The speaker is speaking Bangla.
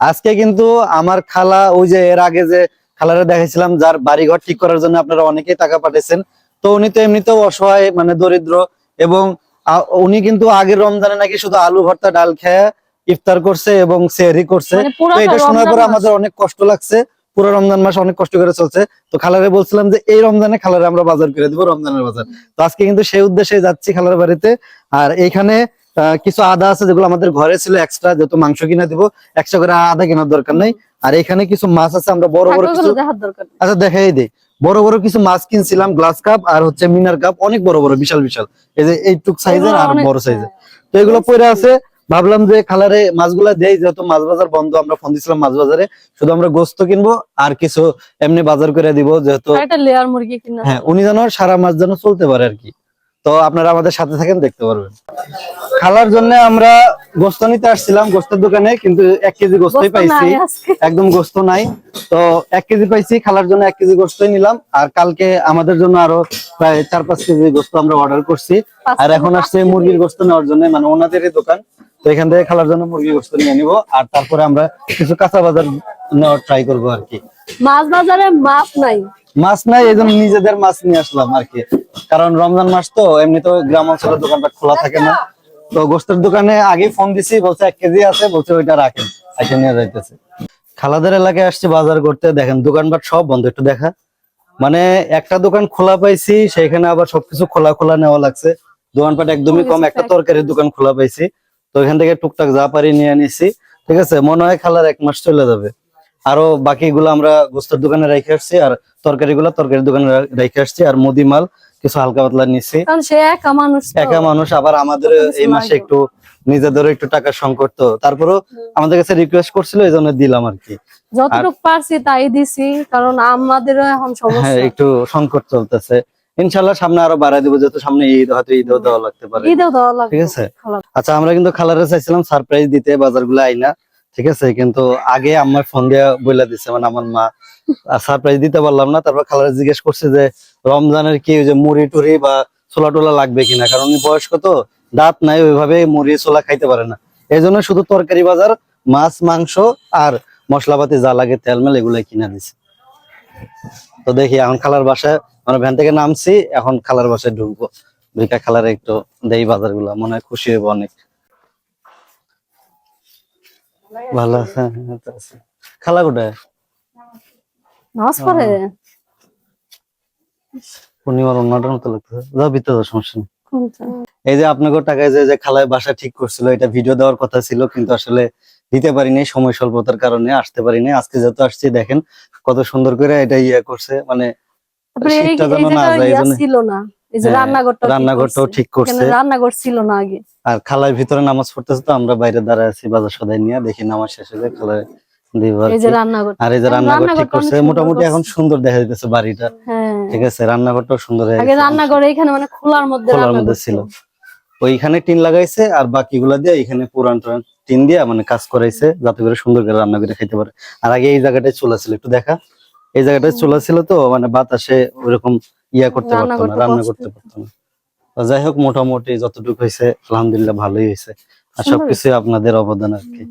আজকে কিন্তু আমার খালা ওই যে এর আগে যে খালারে দেখাইছিলাম যার বাড়িঘর ঠিক করার জন্য আপনারা অনেকেই টাকা পাঠাইছেন তো উনি তো এমনিতেও অসহায় মানে দরিদ্র এবং উনি কিন্তু আগের রমজানে নাকি শুধু আলু ভর্তা ডাল খেয়ে ইফতার করছে এবং সেহরি করছে। মানে তো এটা শোনার পরে আমাদের অনেক কষ্ট লাগছে পুরো রমজান মাস অনেক কষ্ট করে চলছে। তো খালারে বলছিলাম যে এই রমজানে খালারে আমরা বাজার করে দিব রমজানের বাজার। তো আজকে কিন্তু সেই উদ্দেশ্যে যাচ্ছি খালার বাড়িতে। আর এইখানে আহ, কিছু আদা আছে যেগুলো আমাদের ঘরে ছিল এক্সট্রা যেহেতু মাংস কিনা দিব এক্সট্রা করে আদা কেনার দরকার নাই। আর এখানে কিছু মাছ আছে আমরা বড় বড় কিছু। আচ্ছা দেখাই দে বড় বড় কিছু মাছ কিনছিলাম গ্লাস কাপ আর হচ্ছে মিনার কাপ অনেক বড় বড় বিশাল বিশাল। এই যে এইটুক সাইজের আর বড় সাইজের হ্যাঁ। তো এগুলো পড়ে আছে। ভাবলাম যে খালারে মাছগুলা দেই যেহেতু মাছ বাজার বন্ধ আমরা ফোন দিছিলাম মাছ বাজারে। শুধু আমরা গোস্ত কিনবো আর কিছু এমনি বাজার করে দিব যেহেতু হ্যাঁ উনি যেন সারা মাস যেন চলতে পারে আর কি। তো আপনারা আমাদের সাথে থাকেন দেখতে পারবেন। খালার জন্য আমরা গোস্ত নিতে আসছিলাম গোস্তের দোকানে কিন্তু এক কেজি গোস্তই গোস্ত পাইছি। একদম গোস্ত নাই। তো এক কেজি পাইছি খালার জন্য এক কেজি গোস্তই নিলাম। আর কালকে আমাদের জন্য আরও প্রায় চার পাঁচ কেজি গোস্ত আমরা অর্ডার করছি। আর এখন আসছে মুরগির গোস্ত নেওয়ার জন্য মানে ওনাদেরই দোকান। তো এখান থেকে খালার জন্য মুরগির গোস্ত নিয়ে নিব। আর তারপরে আমরা কিছু কাঁচা বাজার নেওয়ার ট্রাই করব আর কি। মাছ বাজারে মাছ নাই। মাছ নাই এই জন্য নিজেদের মাছ নিয়ে আসলাম আর কি। কারণ রমজান মাস তো এমনি তো গ্রাম অঞ্চলের দোকানটা খোলা থাকে না। তো গোস্তের দোকানে আগে ফোন দিছি বলছে এক কেজি আছে বলছে ওইটা রাখেন এসে নিয়ে যাইতেছে। খালাদের এলাকায় আসছে বাজার করতে দেখেন দোকানপাট সব বন্ধ একটু দেখা। মানে একটা দোকান খোলা পাইছি সেখানে আবার সবকিছু খোলা খোলা নেওয়া লাগছে। দোকানপাট একদমই কম একটা তরকারির দোকান খোলা পাইছি। তো এখান থেকে টুকটাক যা পারি নিয়ে নিছি। ঠিক আছে মনে হয় খালার এক মাস চলে যাবে। আরও বাকিগুলো আমরা গোস্তের দোকানে রেখে আসছি আর তরকারিগুলো তরকারির দোকানে রেখে আসছি আর মুদি মাল কিছু হালকা পাতলা নিচ্ছি একা মানুষ একা মানুষ আবার আমাদের এই মাসে একটু নিজেদের একটু টাকার সংকট তো। তারপরেও আমাদের কাছে রিকোয়েস্ট করছিল এই জন্য দিলাম আর কি। যতটুকু পারছি তাই দিছি কারণ আমাদেরও এখন হ্যাঁ সমস্যা। একটু সংকট চলতেছে। ইনশাল্লাহ সামনে আরও বাড়াই দেবো যেহেতু সামনে ঈদ হয়তো ঈদও দেওয়া লাগতে পারে। ঠিক আছে? আচ্ছা আমরা কিন্তু খালারে চাইছিলাম সারপ্রাইজ দিতে বাজারগুলো আইনা। ঠিক আছে, কিন্তু আগে আমার ফোন দিয়ে বইলা দিছে মানে আমার মা। সারপ্রাইজ দিতে পারলাম না, তারপর খালারে জিজ্ঞেস করছে যে, রমজানের কি যে মুড়ি টুড়ি বা ছোলা টোলা লাগবে কিনা? কারণ উনি বয়স্ক তো, দাঁত নাই ওইভাবে মুড়ি, ছোলা খাইতে পারে না। এই জন্য শুধু তরকারি বাজার, মাছ, মাংস আর মশলাপাতি যা লাগে তেল মেল এগুলাই কিনা দিছে। তো দেখি, এখন খালার বাসায় মানে ভ্যান থেকে নামছি, এখন খালার বাসায় ঢুকবো। দুইটা খালার একটু দেই বাজারগুলা মনে হয় খুশি হইব অনেক। ভালো। খালা কোথায়? নামাজ পড়ে। পূর্ণিমার অন্যটার মতো লাগতেছে। যাও ভিতরে যাও, সমস্যা নেই। এই যে আপনাকে টাকায় যে খালায় বাসা ঠিক করছিল এটা ভিডিও দেওয়ার কথা ছিল কিন্তু আসলে দিতে পারিনি সময় স্বল্পতার কারণে আসতে পারিনি। আজকে যত আসছি দেখেন কত সুন্দর করে এটা ইয়ে করছে মানে শীতটা যেন না যায়, ছিল না। এই যে হ্যাঁ, রান্নাঘরটা রান্নাঘরটাও ঠিক করছে। রান্নাঘর ছিল না আগে। আর খালার ভিতরে নামাজ পড়তেছে তো আমরা বাইরে দাঁড়ায় আছি বাজার সদাই নিয়ে দেখি নামাজ শেষ খালায় আর এই যে রান্নাঘর ঠিক করছে। মোটামুটি এখন সুন্দর দেখা যাইতেছে বাড়িটা। হ্যাঁ। ঠিক আছে রান্নাঘরটাও সুন্দর হয়ে আগে। রান্নাঘর এখানে মানে খোলার মধ্যে খোলার মধ্যে ছিল। ওইখানে টিন লাগাইছে আর বাকিগুলা দিয়ে এখানে পুরান টুরান টিন দিয়ে মানে কাজ করাইছে যাতে করে সুন্দর করে রান্না করে খেতে পারে। আর আগে এই জায়গাটায় চুলা ছিল একটু দেখা। এই জায়গাটা চুলা ছিল তো মানে বাতাসে ওরকম ইয়া করতে পারতো না রান্না করতে পারতো না। যাই হোক মোটামুটি যতটুকু হয়েছে আলহামদুলিল্লাহ ভালোই হয়েছে। আর সবকিছু আপনাদের অবদান আর কি।